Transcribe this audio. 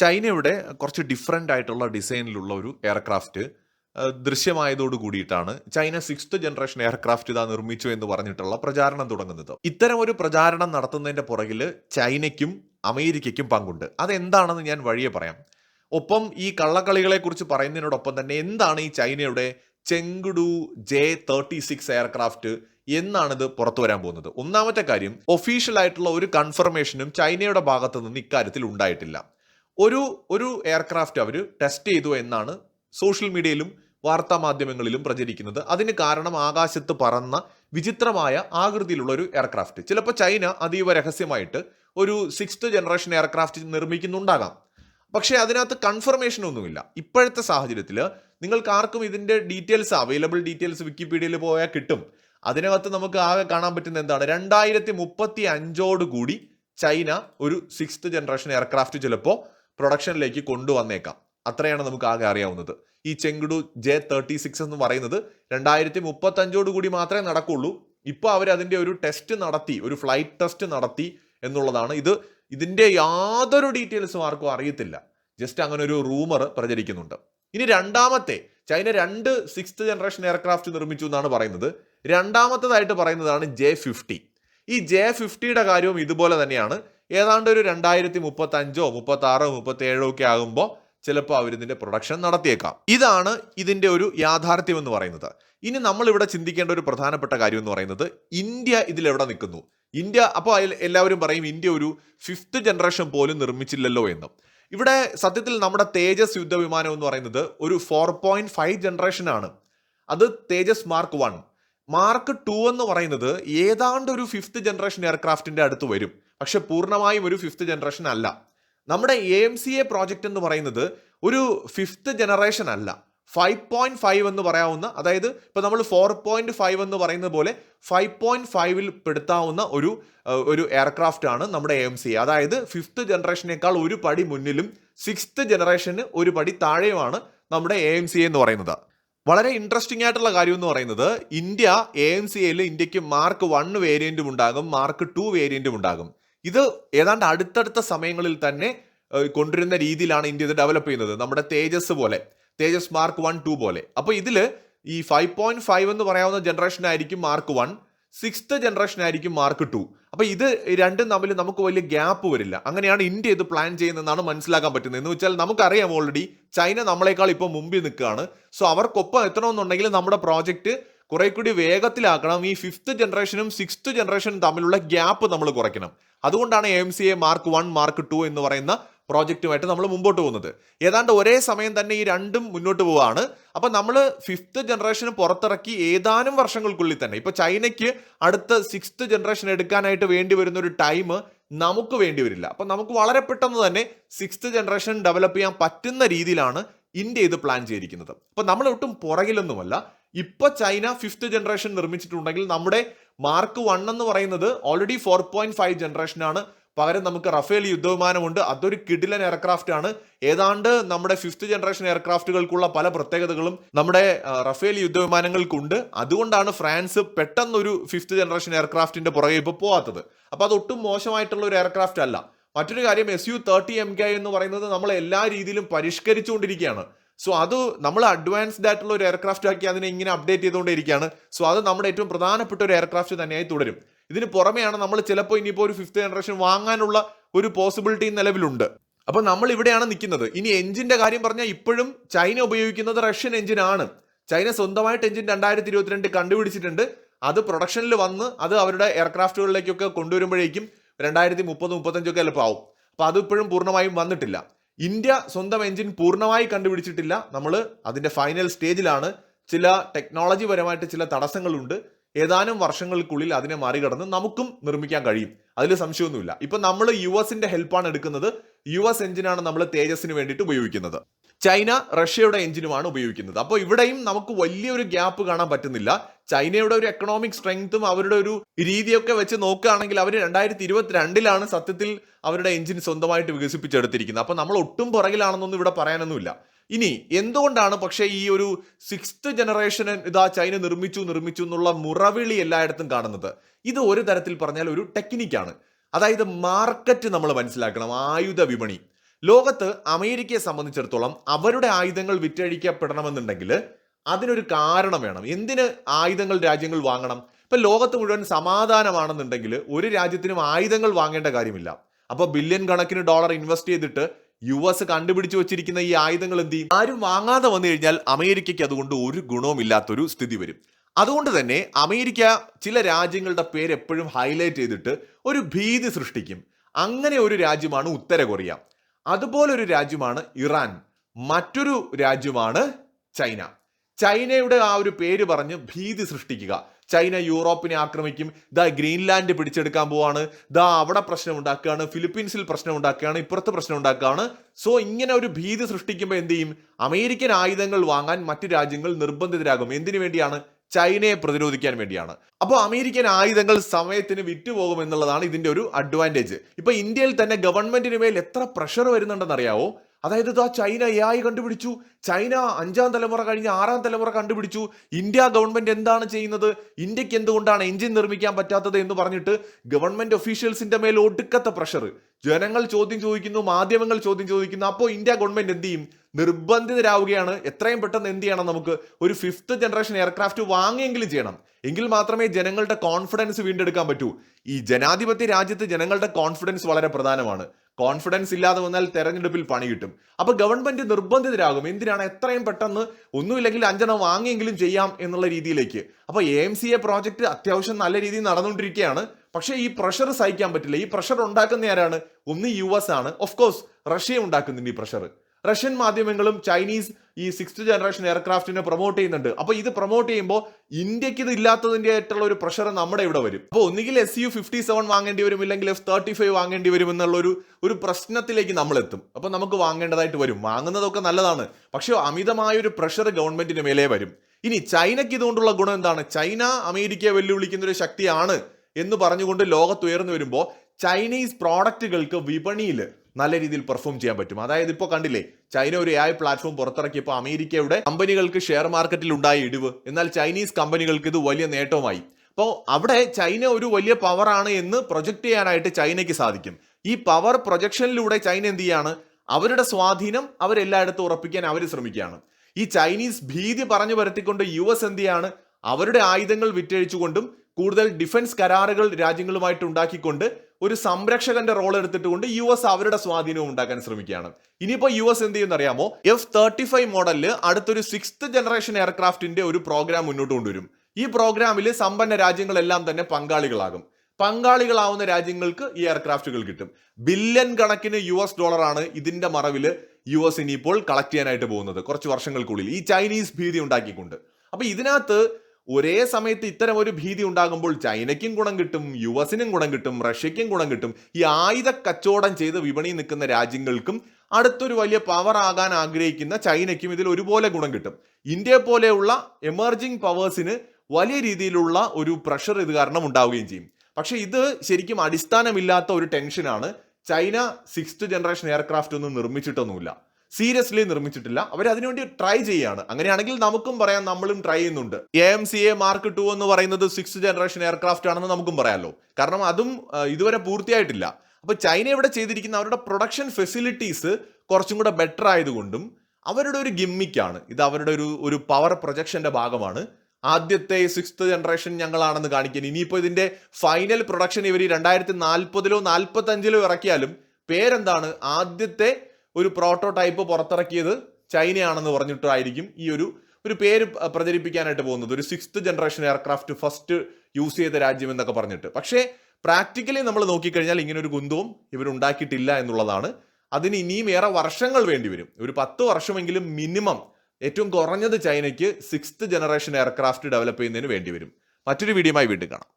ചൈനയുടെ കുറച്ച് ഡിഫറെന്റ് ആയിട്ടുള്ള ഡിസൈനിലുള്ള ഒരു എയർക്രാഫ്റ്റ് ദൃശ്യമായതോട് കൂടിയിട്ടാണ് ചൈന സിക്സ്ത് ജനറേഷൻ എയർക്രാഫ്റ്റ് ഇതാ നിർമ്മിച്ചു എന്ന് പറഞ്ഞിട്ടുള്ള പ്രചാരണം തുടങ്ങുന്നത്. ഇത്തരം ഒരു പ്രചാരണം നടത്തുന്നതിന്റെ പുറകിൽ ചൈനയ്ക്കും അമേരിക്കയ്ക്കും പങ്കുണ്ട്. അതെന്താണെന്ന് ഞാൻ വഴിയെ പറയാം. ഒപ്പം ഈ കള്ളക്കളികളെക്കുറിച്ച് പറയുന്നതിനോടൊപ്പം തന്നെ എന്താണ് ഈ ചൈനയുടെ Chengdu J thirty six aircraft എന്നാണിത് പുറത്തു വരാൻ പോകുന്നത്. ഒന്നാമത്തെ കാര്യം ഒഫീഷ്യൽ ആയിട്ടുള്ള ഒരു കൺഫർമേഷനും ചൈനയുടെ ഭാഗത്തു നിന്ന് ഇക്കാര്യത്തിൽ ഉണ്ടായിട്ടില്ല. ഒരു ഒരു എയർക്രാഫ്റ്റ് അവർ ടെസ്റ്റ് ചെയ്തു എന്നാണ് സോഷ്യൽ മീഡിയയിലും വാർത്താ മാധ്യമങ്ങളിലും പ്രചരിക്കുന്നത്. അതിന് കാരണം ആകാശത്ത് പറന്ന വിചിത്രമായ ആകൃതിയിലുള്ള ഒരു എയർക്രാഫ്റ്റ്. ചിലപ്പോൾ ചൈന അതീവ രഹസ്യമായിട്ട് ഒരു സിക്സ്ത് ജനറേഷൻ എയർക്രാഫ്റ്റ് നിർമ്മിക്കുന്നുണ്ടാകാം. പക്ഷേ അതിനകത്ത് കൺഫർമേഷൻ ഒന്നുമില്ല. ഇപ്പോഴത്തെ സാഹചര്യത്തിൽ നിങ്ങൾക്ക് ആർക്കും ഇതിന്റെ ഡീറ്റെയിൽസ് അവൈലബിൾ ഡീറ്റെയിൽസ് വിക്കിപീഡിയയിൽ പോയാൽ കിട്ടും. അതിനകത്ത് നമുക്ക് ആകെ കാണാൻ പറ്റുന്ന എന്താണ്? രണ്ടായിരത്തി മുപ്പത്തി അഞ്ചോടുകൂടി ചൈന ഒരു സിക്സ്ത് ജനറേഷൻ എയർക്രാഫ്റ്റ് ചിലപ്പോൾ പ്രൊഡക്ഷനിലേക്ക് കൊണ്ടുവന്നേക്കാം. അത്രയാണ് നമുക്ക് ആകെ അറിയാവുന്നത്. ഈ ചെങ്കുടു ജെ തേർട്ടി സിക്സ് എന്ന് പറയുന്നത് രണ്ടായിരത്തി മുപ്പത്തഞ്ചോട് കൂടി മാത്രമേ നടക്കുള്ളൂ. ഇപ്പോൾ അവർ അതിന്റെ ഒരു ടെസ്റ്റ് നടത്തി ഒരു ഫ്ലൈറ്റ് ടെസ്റ്റ് നടത്തി എന്നുള്ളതാണ്. ഇത് ഇതിന്റെ യാതൊരു ഡീറ്റെയിൽസും ആർക്കും അറിയത്തില്ല. ജസ്റ്റ് അങ്ങനെ ഒരു റൂമർ പ്രചരിക്കുന്നുണ്ട്. ഇനി രണ്ടാമത്തെ ചൈന രണ്ട് സിക്സ്ത് ജനറേഷൻ എയർക്രാഫ്റ്റ് നിർമ്മിച്ചു എന്നാണ് പറയുന്നത്. രണ്ടാമത്തേതായിട്ട് പറയുന്നതാണ് ജെ ഫിഫ്റ്റി ഈ ജെ ഫിഫ്റ്റിയുടെ കാര്യവും ഇതുപോലെ തന്നെയാണ്. ഏതാണ്ട് ഒരു രണ്ടായിരത്തി മുപ്പത്തി അഞ്ചോ മുപ്പത്തി ആറോ മുപ്പത്തി ഏഴോ ഒക്കെ ആകുമ്പോൾ ചിലപ്പോൾ അവരിതിന്റെ പ്രൊഡക്ഷൻ നടത്തിയേക്കാം. ഇതാണ് ഇതിന്റെ ഒരു യാഥാർത്ഥ്യം എന്ന് പറയുന്നത്. ഇനി നമ്മളിവിടെ ചിന്തിക്കേണ്ട ഒരു പ്രധാനപ്പെട്ട കാര്യം എന്ന് പറയുന്നത് ഇന്ത്യ ഇതിലെവിടെ നിൽക്കുന്നു? ഇന്ത്യ അപ്പോൾ എല്ലാവരും പറയും ഇന്ത്യ ഒരു ഫിഫ്ത്ത് ജനറേഷൻ പോലും നിർമ്മിച്ചില്ലല്ലോ എന്ന്. ഇവിടെ സത്യത്തിൽ നമ്മുടെ തേജസ് യുദ്ധവിമാനം എന്ന് പറയുന്നത് ഒരു ഫോർ പോയിന്റ് ഫൈവ് ജനറേഷൻ ആണ്. അത് Tejas mark one. Mark two എന്ന് പറയുന്നത് ഏതാണ്ട് ഒരു ഫിഫ്ത്ത് ജനറേഷൻ എയർക്രാഫ്റ്റിന്റെ അടുത്ത് വരും. പക്ഷെ പൂർണമായും ഒരു ഫിഫ്ത്ത് ജനറേഷൻ അല്ല. നമ്മുടെ A M C A project എന്ന് പറയുന്നത് ഒരു ഫിഫ്ത്ത് ജനറേഷൻ അല്ല. ഫൈവ് പോയിന്റ് ഫൈവ് എന്ന് പറയാവുന്ന അതായത് ഇപ്പൊ നമ്മൾ ഫോർ പോയിന്റ് ഫൈവ് എന്ന് പറയുന്ന പോലെ ഫൈവ് പോയിന്റ് ഫൈവിൽ പെടുത്താവുന്ന ഒരു ഒരു എയർക്രാഫ്റ്റ് ആണ് നമ്മുടെ എ എം സി അതായത് ഫിഫ്ത്ത് ജനറേഷനേക്കാൾ ഒരു പടി മുന്നിലും സിക്സ്ത് ജനറേഷന് ഒരു പടി താഴെയുമാണ് നമ്മുടെ എ എം സി എന്ന് പറയുന്നത്. വളരെ ഇൻട്രസ്റ്റിംഗ് ആയിട്ടുള്ള കാര്യം എന്ന് പറയുന്നത് ഇന്ത്യ എ എം സി എയിൽ ഇന്ത്യയ്ക്ക് മാർക്ക് വൺ വേരിയന്റും ഉണ്ടാകും മാർക്ക് ടു വേരിയന്റും ഉണ്ടാകും. ഇത് ഏതാണ്ട് അടുത്തടുത്ത സമയങ്ങളിൽ തന്നെ കൊണ്ടുവരുന്ന രീതിയിലാണ് ഇന്ത്യ ഇത് ഡെവലപ്പ് ചെയ്യുന്നത്. നമ്മുടെ തേജസ് പോലെ തേജസ് മാർക്ക് വൺ ടു പോലെ. അപ്പോൾ ഇതിൽ ഈ ഫൈവ് പോയിന്റ് ഫൈവ് എന്ന് പറയാവുന്ന ജനറേഷൻ ആയിരിക്കും മാർക്ക് വൺ സിക്സ്ത് ജനറേഷൻ ആയിരിക്കും മാർക്ക് ടു. അപ്പോൾ ഇത് രണ്ടും തമ്മിൽ നമുക്ക് വലിയ ഗ്യാപ്പ് വരില്ല. അങ്ങനെയാണ് ഇന്ത്യ ഇത് പ്ലാൻ ചെയ്യുന്നതെന്നാണ് മനസ്സിലാക്കാൻ പറ്റുന്നത്. എന്ന് വെച്ചാൽ നമുക്കറിയാം ഓൾറെഡി ചൈന നമ്മളെക്കാൾ ഇപ്പോൾ മുമ്പിൽ നിൽക്കുകയാണ്. സോ അവർക്കൊപ്പം എത്തണമെന്നുണ്ടെങ്കിൽ നമ്മുടെ പ്രോജക്റ്റ് കുറെ കൂടി വേഗത്തിലാക്കണം. ഈ ഫിഫ്ത്ത് ജനറേഷനും സിക്സ്ത് ജനറേഷനും തമ്മിലുള്ള ഗ്യാപ്പ് നമ്മൾ കുറയ്ക്കണം. അതുകൊണ്ടാണ് M C A mark one mark two എന്ന് പറയുന്ന പ്രോജക്റ്റുമായിട്ട് നമ്മൾ മുമ്പോട്ട് പോകുന്നത്. ഏതാണ്ട് ഒരേ സമയം തന്നെ ഈ രണ്ടും മുന്നോട്ട് പോവുകയാണ് അപ്പൊ നമ്മൾ ഫിഫ്ത്ത് ജനറേഷൻ പുറത്തിറക്കി ഏതാനും വർഷങ്ങൾക്കുള്ളിൽ തന്നെ ഇപ്പൊ ചൈനയ്ക്ക് അടുത്ത സിക്സ്ത് ജനറേഷൻ എടുക്കാനായിട്ട് വേണ്ടി വരുന്ന ഒരു ടൈം നമുക്ക് വേണ്ടി വരില്ല. അപ്പൊ നമുക്ക് വളരെ പെട്ടെന്ന് തന്നെ സിക്സ്ത് ജനറേഷൻ ഡെവലപ്പ് ചെയ്യാൻ പറ്റുന്ന രീതിയിലാണ് ഇന്ത്യ ഇത് പ്ലാൻ ചെയ്തിരിക്കുന്നത്. അപ്പൊ നമ്മൾ ഒട്ടും പുറകിലൊന്നുമല്ല ഇപ്പൊ ചൈന ഫിഫ്ത് ജനറേഷൻ നിർമ്മിച്ചിട്ടുണ്ടെങ്കിൽ നമ്മുടെ മാർക്ക് വൺ എന്ന് പറയുന്നത് already four point five generation ആണ്. പകരം നമുക്ക് റഫേൽ യുദ്ധവിമാനമുണ്ട്. അതൊരു കിഡിലൻ എയർക്രാഫ്റ്റ് ആണ്. ഏതാണ്ട് നമ്മുടെ ഫിഫ്ത് ജനറേഷൻ എയർക്രാഫ്റ്റുകൾക്കുള്ള പല പ്രത്യേകതകളും നമ്മുടെ റഫേൽ യുദ്ധവിമാനങ്ങൾക്കുണ്ട്. അതുകൊണ്ടാണ് ഫ്രാൻസ് പെട്ടെന്നൊരു ഫിഫ്ത് ജനറേഷൻ എയർക്രാഫ്റ്റിന്റെ പുറകെ ഇപ്പോൾ പോവാത്തത്. അപ്പൊ അത് ഒട്ടും മോശമായിട്ടുള്ള ഒരു എയർക്രാഫ്റ്റ് അല്ല. മറ്റൊരു കാര്യം S U thirty M K എന്ന് പറയുന്നത് നമ്മൾ എല്ലാ രീതിയിലും പരിഷ്കരിച്ചുകൊണ്ടിരിക്കുകയാണ്. സോ അത് നമ്മൾ അഡ്വാൻസ്ഡ് ആയിട്ടുള്ള ഒരു എയർക്രാഫ്റ്റ് ആക്കി അതിനെ ഇങ്ങനെ അപ്ഡേറ്റ് ചെയ്തുകൊണ്ടിരിക്കുകയാണ് സോ അത് നമ്മുടെ ഏറ്റവും പ്രധാനപ്പെട്ട ഒരു എയർക്രാഫ്റ്റ് തന്നെയായി തുടരും. ഇതിന് പുറമെയാണ് നമ്മൾ ചിലപ്പോൾ ഇനിയിപ്പോൾ ഒരു ഫിഫ്ത്ത് ജനറേഷൻ വാങ്ങാനുള്ള ഒരു പോസിബിലിറ്റി നിലവിലുണ്ട്. അപ്പോൾ നമ്മൾ ഇവിടെയാണ് നിൽക്കുന്നത്. ഇനി എഞ്ചിന്റെ കാര്യം പറഞ്ഞാൽ ഇപ്പോഴും ചൈന ഉപയോഗിക്കുന്നത് റഷ്യൻ എഞ്ചിൻ ആണ്. ചൈന സ്വന്തമായിട്ട് എഞ്ചിൻ രണ്ടായിരത്തി ഇരുപത്തിരണ്ട് കണ്ടുപിടിച്ചിട്ടുണ്ട്. അത് പ്രൊഡക്ഷനിൽ വന്ന് അത് അവരുടെ എയർക്രാഫ്റ്റുകളിലേക്കൊക്കെ കൊണ്ടുവരുമ്പോഴേക്കും രണ്ടായിരത്തി മുപ്പത് മുപ്പത്തഞ്ചൊക്കെ ആവും. അപ്പോൾ അത് ഇപ്പോഴും പൂർണമായും വന്നിട്ടില്ല. ഇന്ത്യ സ്വന്തം എഞ്ചിൻ പൂർണമായി കണ്ടുപിടിച്ചിട്ടില്ല. നമ്മൾ അതിന്റെ ഫൈനൽ സ്റ്റേജിലാണ് ചില ടെക്നോളജി പരമായിട്ട് ചില തടസ്സങ്ങളുണ്ട്. ഏതാനും വർഷങ്ങൾക്കുള്ളിൽ അതിനെ മറികടന്ന് നമുക്കും നിർമ്മിക്കാൻ കഴിയും. അതിൽ സംശയമൊന്നുമില്ല. ഇപ്പം നമ്മൾ യു എസിന്റെ ഹെൽപ്പാണ് എടുക്കുന്നത്. യു എസ് എഞ്ചിനാണ് നമ്മൾ തേജസിന് വേണ്ടിയിട്ട് ഉപയോഗിക്കുന്നത്. ചൈന റഷ്യയുടെ എഞ്ചിനുമാണ് ഉപയോഗിക്കുന്നത്. അപ്പോൾ ഇവിടെയും നമുക്ക് വലിയൊരു ഗ്യാപ്പ് കാണാൻ പറ്റുന്നില്ല. ചൈനയുടെ ഒരു എക്കണോമിക് സ്ട്രെങ്ത്തും അവരുടെ ഒരു രീതിയൊക്കെ വെച്ച് നോക്കുകയാണെങ്കിൽ അവർ രണ്ടായിരത്തി ഇരുപത്തിരണ്ടിലാണ് സത്യത്തിൽ അവരുടെ എഞ്ചിൻ സ്വന്തമായിട്ട് വികസിപ്പിച്ചെടുത്തിരിക്കുന്നത്. അപ്പോൾ നമ്മൾ ഒട്ടും പുറകിലാണെന്നൊന്നും ഇവിടെ പറയാനൊന്നുമില്ല. ഇനി എന്തുകൊണ്ടാണ് പക്ഷേ ഈ ഒരു സിക്സ്ത് ജനറേഷൻ ഇതാ ചൈന നിർമ്മിച്ചു നിർമ്മിച്ചു എന്നുള്ള മുറവിളി എല്ലായിടത്തും കാണുന്നത്? ഇത് ഒരു തരത്തിൽ പറഞ്ഞാൽ ഒരു ടെക്നിക്കാണ് അതായത് മാർക്കറ്റ് നമ്മൾ മനസ്സിലാക്കണം. ആയുധ വിപണി. ലോകത്ത് അമേരിക്കയെ സംബന്ധിച്ചിടത്തോളം അവരുടെ ആയുധങ്ങൾ വിറ്റഴിക്കപ്പെടണമെന്നുണ്ടെങ്കിൽ അതിനൊരു കാരണം വേണം. എന്തിന് ആയുധങ്ങൾ രാജ്യങ്ങൾ വാങ്ങണം? ഇപ്പൊ ലോകത്ത് മുഴുവൻ സമാധാനമാണെന്നുണ്ടെങ്കിൽ ഒരു രാജ്യത്തിനും ആയുധങ്ങൾ വാങ്ങേണ്ട കാര്യമില്ല. അപ്പോൾ ബില്യൺ കണക്കിന് ഡോളർ ഇൻവെസ്റ്റ് ചെയ്തിട്ട് യു എസ് കണ്ടുപിടിച്ചു വെച്ചിരിക്കുന്ന ഈ ആയുധങ്ങൾ എന്ത് ചെയ്യും? ആരും വാങ്ങാതെ വന്നു കഴിഞ്ഞാൽ അമേരിക്കയ്ക്ക് അതുകൊണ്ട് ഒരു ഗുണവും ഇല്ലാത്തൊരു സ്ഥിതി വരും. അതുകൊണ്ട് തന്നെ അമേരിക്ക ചില രാജ്യങ്ങളുടെ പേര് എപ്പോഴും ഹൈലൈറ്റ് ചെയ്തിട്ട് ഒരു ഭീതി സൃഷ്ടിക്കും. അങ്ങനെ ഒരു രാജ്യമാണ് ഉത്തര കൊറിയ. അതുപോലെ ഒരു രാജ്യമാണ് ഇറാൻ. മറ്റൊരു രാജ്യമാണ് ചൈന. ചൈനയുടെ ആ ഒരു പേര് പറഞ്ഞ് ഭീതി സൃഷ്ടിക്കുക. ചൈന യൂറോപ്പിനെ ആക്രമിക്കും. ദാ ഗ്രീൻലാൻഡ് പിടിച്ചെടുക്കാൻ പോവാണ്. ദാ അവിടെ പ്രശ്നം ഉണ്ടാക്കുകയാണ്. ഫിലിപ്പീൻസിൽ പ്രശ്നം ഉണ്ടാക്കുകയാണ്. ഇപ്പുറത്ത് പ്രശ്നം ഉണ്ടാക്കുകയാണ്. സോ ഇങ്ങനെ ഒരു ഭീതി സൃഷ്ടിക്കുമ്പോൾ എന്ത് ചെയ്യും? അമേരിക്കൻ ആയുധങ്ങൾ വാങ്ങാൻ മറ്റു രാജ്യങ്ങൾ നിർബന്ധിതരാകും. എന്തിനു വേണ്ടിയാണ്? ചൈനയെ പ്രതിരോധിക്കാൻ വേണ്ടിയാണ്. അപ്പോൾ അമേരിക്കൻ ആയുധങ്ങൾ സമയത്തിന് വിറ്റുപോകും എന്നുള്ളതാണ് ഇതിന്റെ ഒരു അഡ്വാന്റേജ് ഇപ്പൊ ഇന്ത്യയിൽ തന്നെ ഗവൺമെന്റിന് മേൽ എത്ര പ്രഷർ വരുന്നുണ്ടെന്ന് അറിയാവോ അതായത് ഇതാ ചൈന എ ഐ കണ്ടുപിടിച്ചു. ചൈന അഞ്ചാം തലമുറ കഴിഞ്ഞ് ആറാം തലമുറ കണ്ടുപിടിച്ചു. ഇന്ത്യ ഗവൺമെന്റ് എന്താണ് ചെയ്യുന്നത്? ഇന്ത്യയ്ക്ക് എന്തുകൊണ്ടാണ് എഞ്ചിൻ നിർമ്മിക്കാൻ പറ്റാത്തത് എന്ന് പറഞ്ഞിട്ട് ഗവൺമെന്റ് ഒഫീഷ്യൽസിന്റെ മേൽ ഒടുക്കത്തെ പ്രഷർ ജനങ്ങൾ ചോദ്യം ചോദിക്കുന്നു മാധ്യമങ്ങൾ ചോദ്യം ചോദിക്കുന്നു. അപ്പോൾ ഇന്ത്യ ഗവൺമെന്റ് എന്ത് ചെയ്യും? നിർബന്ധിതരാവുകയാണ്. എത്രയും പെട്ടെന്ന് എന്ത് ചെയ്യണം നമുക്ക്? ഒരു ഫിഫ്ത്ത് ജനറേഷൻ എയർക്രാഫ്റ്റ് വാങ്ങിയെങ്കിലും ചെയ്യണം. എങ്കിൽ മാത്രമേ ജനങ്ങളുടെ കോൺഫിഡൻസ് വീണ്ടെടുക്കാൻ പറ്റൂ. ഈ ജനാധിപത്യ രാജ്യത്ത് ജനങ്ങളുടെ കോൺഫിഡൻസ് വളരെ പ്രധാനമാണ്. കോൺഫിഡൻസ് ഇല്ലാതെ വന്നാൽ തെരഞ്ഞെടുപ്പിൽ പണി കിട്ടും. അപ്പൊ ഗവൺമെന്റ് നിർബന്ധിതരാകും. എന്തിനാണ് എത്രയും പെട്ടെന്ന് ഒന്നുമില്ലെങ്കിൽ അഞ്ചെണ്ണം വാങ്ങിയെങ്കിലും ചെയ്യാം എന്നുള്ള രീതിയിലേക്ക്? അപ്പൊ A M C A project അത്യാവശ്യം നല്ല രീതിയിൽ നടന്നുകൊണ്ടിരിക്കുകയാണ്. പക്ഷേ ഈ പ്രഷർ സഹിക്കാൻ പറ്റില്ല. ഈ പ്രഷർ ഉണ്ടാക്കുന്ന ആരാണ്? ഒന്ന് യു എസ് ആണ്. ഓഫ് കോഴ്സ് റഷ്യ ഉണ്ടാക്കുന്നുണ്ട് ഈ പ്രഷർ റഷ്യൻ മാധ്യമങ്ങളും ചൈനീസ് ഈ സിക്സ്ത് ജനറേഷൻ എയർക്രാഫ്റ്റിനെ പ്രൊമോട്ട് ചെയ്യുന്നുണ്ട്. അപ്പോൾ ഇത് പ്രൊമോട്ട് ചെയ്യുമ്പോൾ ഇന്ത്യയ്ക്ക് ഇത് ഇല്ലാത്തതിന്റെ ആയിട്ടുള്ള ഒരു പ്രഷർ നമ്മുടെ ഇവിടെ വരും. അപ്പോൾ ഒന്നുകിൽ എസ് യു ഫിഫ്റ്റി സെവൻ വാങ്ങേണ്ടി വരും ഇല്ലെങ്കിൽ എഫ് തേർട്ടി ഫൈവ് വാങ്ങേണ്ടി വരും എന്നുള്ള ഒരു ഒരു പ്രശ്നത്തിലേക്ക് നമ്മൾ എത്തും അപ്പോൾ നമുക്ക് വാങ്ങേണ്ടതായിട്ട് വരും. വാങ്ങുന്നതൊക്കെ നല്ലതാണ്. പക്ഷേ അമിതമായ ഒരു പ്രഷർ ഗവൺമെന്റിന് മേലെ വരും. ഇനി ചൈനയ്ക്ക് ഇതുകൊണ്ടുള്ള ഗുണം എന്താണ്? ചൈന അമേരിക്കയെ വെല്ലുവിളിക്കുന്ന ഒരു ശക്തിയാണ് എന്ന് പറഞ്ഞുകൊണ്ട് ലോകത്ത് ഉയർന്നു വരുമ്പോൾ ചൈനീസ് പ്രോഡക്റ്റുകൾക്ക് വിപണിയിൽ നല്ല രീതിയിൽ പെർഫോം ചെയ്യാൻ പറ്റും. അതായത് ഇപ്പോൾ കണ്ടില്ലേ ചൈന ഒരു എ ഐ പ്ലാറ്റ്ഫോം പുറത്തിറക്കിയപ്പോൾ അമേരിക്കയുടെ കമ്പനികൾക്ക് ഷെയർ മാർക്കറ്റിൽ ഉണ്ടായ ഇടിവ്. എന്നാൽ ചൈനീസ് കമ്പനികൾക്ക് ഇത് വലിയ നേട്ടവുമായി. അപ്പോൾ അവിടെ ചൈന ഒരു വലിയ പവറാണ് എന്ന് പ്രൊജക്ട് ചെയ്യാനായിട്ട് ചൈനയ്ക്ക് സാധിക്കും. ഈ പവർ പ്രൊജക്ഷനിലൂടെ ചൈന എന്ത് ചെയ്യാണ്? അവരുടെ സ്വാധീനം അവരെല്ലായിടത്തും ഉറപ്പിക്കാൻ അവർ ശ്രമിക്കുകയാണ്. ഈ ചൈനീസ് ഭീതി പറഞ്ഞു വരുത്തിക്കൊണ്ട് യു എസ് എന്ത് ചെയ്യാണ്? അവരുടെ ആയുധങ്ങൾ വിറ്റഴിച്ചുകൊണ്ടും കൂടുതൽ ഡിഫൻസ് കരാറുകൾ രാജ്യങ്ങളുമായിട്ട് ഉണ്ടാക്കിക്കൊണ്ട് ഒരു സംരക്ഷകന്റെ റോൾ എടുത്തിട്ടുകൊണ്ട് യു എസ് അവരുടെ സ്വാധീനവും ഉണ്ടാക്കാൻ ശ്രമിക്കുകയാണ്. ഇനിയിപ്പോ യു എസ് എന്ത് ചെയ്യുന്ന അറിയാമോ? എഫ് തേർട്ടി ഫൈവ് മോഡലിൽ അടുത്തൊരു സിക്സ്ത് ജനറേഷൻ എയർക്രാഫ്റ്റിന്റെ ഒരു പ്രോഗ്രാം മുന്നോട്ട് കൊണ്ടുവരും. ഈ പ്രോഗ്രാമിൽ സമ്പന്ന രാജ്യങ്ങളെല്ലാം തന്നെ പങ്കാളികളാകും. പങ്കാളികളാവുന്ന രാജ്യങ്ങൾക്ക് ഈ എയർക്രാഫ്റ്റുകൾ കിട്ടും. ബില്യൺ കണക്കിന് യു എസ് ഡോളറാണ് ഇതിന്റെ മറവിൽ യു എസ് ഇനിയിപ്പോൾ കളക്ട് ചെയ്യാനായിട്ട് പോകുന്നത്. കുറച്ച് വർഷങ്ങൾക്കുള്ളിൽ. ഈ ചൈനീസ് ഭീതി ഉണ്ടാക്കിക്കൊണ്ട്. അപ്പൊ ഇതിനകത്ത് ഒരേ സമയത്ത് ഇത്തരം ഒരു ഭീതി ഉണ്ടാകുമ്പോൾ ചൈനയ്ക്കും ഗുണം കിട്ടും യു എസിനും ഗുണം കിട്ടും റഷ്യയ്ക്കും ഗുണം കിട്ടും. ഈ ആയുധ കച്ചവടം ചെയ്ത് വിപണി നിൽക്കുന്ന രാജ്യങ്ങൾക്കും അടുത്തൊരു വലിയ പവർ ആകാൻ ആഗ്രഹിക്കുന്ന ചൈനയ്ക്കും ഇതിൽ ഒരുപോലെ ഗുണം കിട്ടും. ഇന്ത്യയെ പോലെയുള്ള എമർജിംഗ് പവേഴ്സിന് വലിയ രീതിയിലുള്ള ഒരു പ്രഷർ ഇത് കാരണം ഉണ്ടാവുകയും ചെയ്യും. പക്ഷെ ഇത് ശരിക്കും അടിസ്ഥാനമില്ലാത്ത ഒരു ടെൻഷനാണ് ചൈന സിക്സ്ത് ജനറേഷൻ എയർക്രാഫ്റ്റ് ഒന്നും നിർമ്മിച്ചിട്ടൊന്നുമില്ല. സീരിയസ്ലി നിർമ്മിച്ചിട്ടില്ല. അവർ അതിനുവേണ്ടി ട്രൈ ചെയ്യാണ്. അങ്ങനെയാണെങ്കിൽ നമുക്കും പറയാം നമ്മളും ട്രൈ ചെയ്യുന്നുണ്ട്. A M C A mark two എന്ന് പറയുന്നത് സിക്സ് ജനറേഷൻ എയർക്രാഫ്റ്റ് ആണെന്ന് നമുക്കും പറയാമല്ലോ കാരണം അതും ഇതുവരെ പൂർത്തിയായിട്ടില്ല. അപ്പൊ ചൈന ഇവിടെ ചെയ്തിരിക്കുന്ന അവരുടെ പ്രൊഡക്ഷൻ ഫെസിലിറ്റീസ് കുറച്ചും കൂടെ ബെറ്റർ ആയതുകൊണ്ടും അവരുടെ ഒരു ഗിമ്മിക്കാണ്. ഇത് അവരുടെ ഒരു ഒരു പവർ പ്രൊജക്ഷന്റെ ഭാഗമാണ്. ആദ്യത്തെ സിക്സ്ത് ജനറേഷൻ ഞങ്ങളാണെന്ന് കാണിക്കാൻ. ഇനിയിപ്പോൾ ഇതിന്റെ ഫൈനൽ പ്രൊഡക്ഷൻ ഇവർ രണ്ടായിരത്തി നാൽപ്പതിലോ നാൽപ്പത്തഞ്ചിലോ ഇറക്കിയാലും പേരെന്താണ്? ആദ്യത്തെ ഒരു പ്രോട്ടോടൈപ്പ് പുറത്തിറക്കിയത് ചൈനയാണെന്ന് പറഞ്ഞിട്ടായിരിക്കും ഈ ഒരു ഒരു പേര് പ്രചരിപ്പിക്കാനായിട്ട് പോകുന്നത്. ഒരു sixth generation aircraft first use ചെയ്ത രാജ്യം എന്നൊക്കെ പറഞ്ഞിട്ട്. പക്ഷേ പ്രാക്ടിക്കലി നമ്മൾ നോക്കിക്കഴിഞ്ഞാൽ ഇങ്ങനെ ഒരു കുന്തവും ഇവരുണ്ടാക്കിയിട്ടില്ല എന്നുള്ളതാണ്. അതിന് ഇനിയും ഏറെ വർഷങ്ങൾ വേണ്ടി വരും. ഒരു പത്ത് വർഷമെങ്കിലും മിനിമം ഏറ്റവും കുറഞ്ഞത് ചൈനയ്ക്ക് സിക്സ്ത് ജനറേഷൻ എയർക്രാഫ്റ്റ് ഡെവലപ്പ് ചെയ്യുന്നതിന് വേണ്ടി വരും. മറ്റൊരു വീഡിയോയുമായി വീണ്ടും കാണാം.